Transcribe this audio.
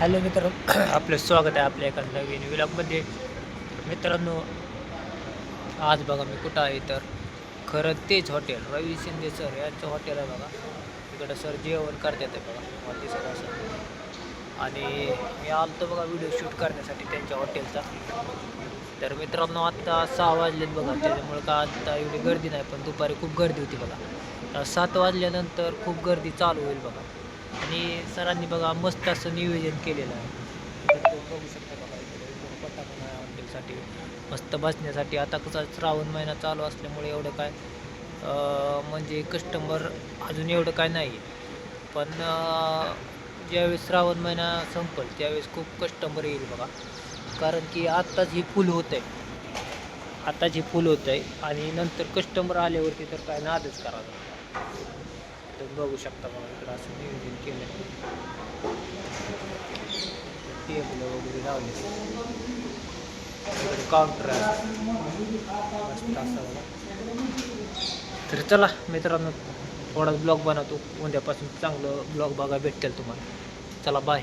Hello मित्र आपलं स्वागत आहे आपल्या एका नवीन विलॉगमध्ये मित्रांनो आज बघा मी कुठं आहे तर खरं तेच हॉटेल रवी शिंदे सर यांचं हॉटेल आहे बघा. तिकडं सर जेवण करतात आहे बघा मोदी सर असं. आणि मी आलतो बघा व्हिडिओ शूट करण्यासाठी त्यांच्या हॉटेलचा तर मित्रांनो आत्ता सहा वाजलेत बघा त्याच्यामुळं का आत्ता एवढी गर्दी नाही पण दुपारी खूप गर्दी होती बघा. तर सात वाजल्यानंतर खूप गर्दी चालू होईल बघा. आणि सरांनी बघा मस्त असं नियोजन केलेलं आहे. तुम्ही बघू शकता बघा इकडे हॉटेलसाठी. मस्त बसण्यासाठी. आता कसा श्रावण महिना चालू असल्यामुळे एवढं काय म्हणजे कस्टमर अजून एवढं काय नाही. आहे पण ज्यावेळेस श्रावण महिना संपल त्यावेळेस खूप कस्टमर येईल बघा. कारण की आत्ताच ही फुल होत आहे. आत्ताच ही फुल होत आहे. आणि नंतर कस्टमर आल्यावरती तर काय नादच करावा तुम्ही बघू शकता बघा इकडं असं नियोजन केलं टेबल वगैरे लावले काउंटर आहे. मस्त असं तर चला मित्रांनो थोडाच ब्लॉग बनवतो. उद्यापासून चांगलं ब्लॉग बघा भेटेल तुम्हाला. चला बाय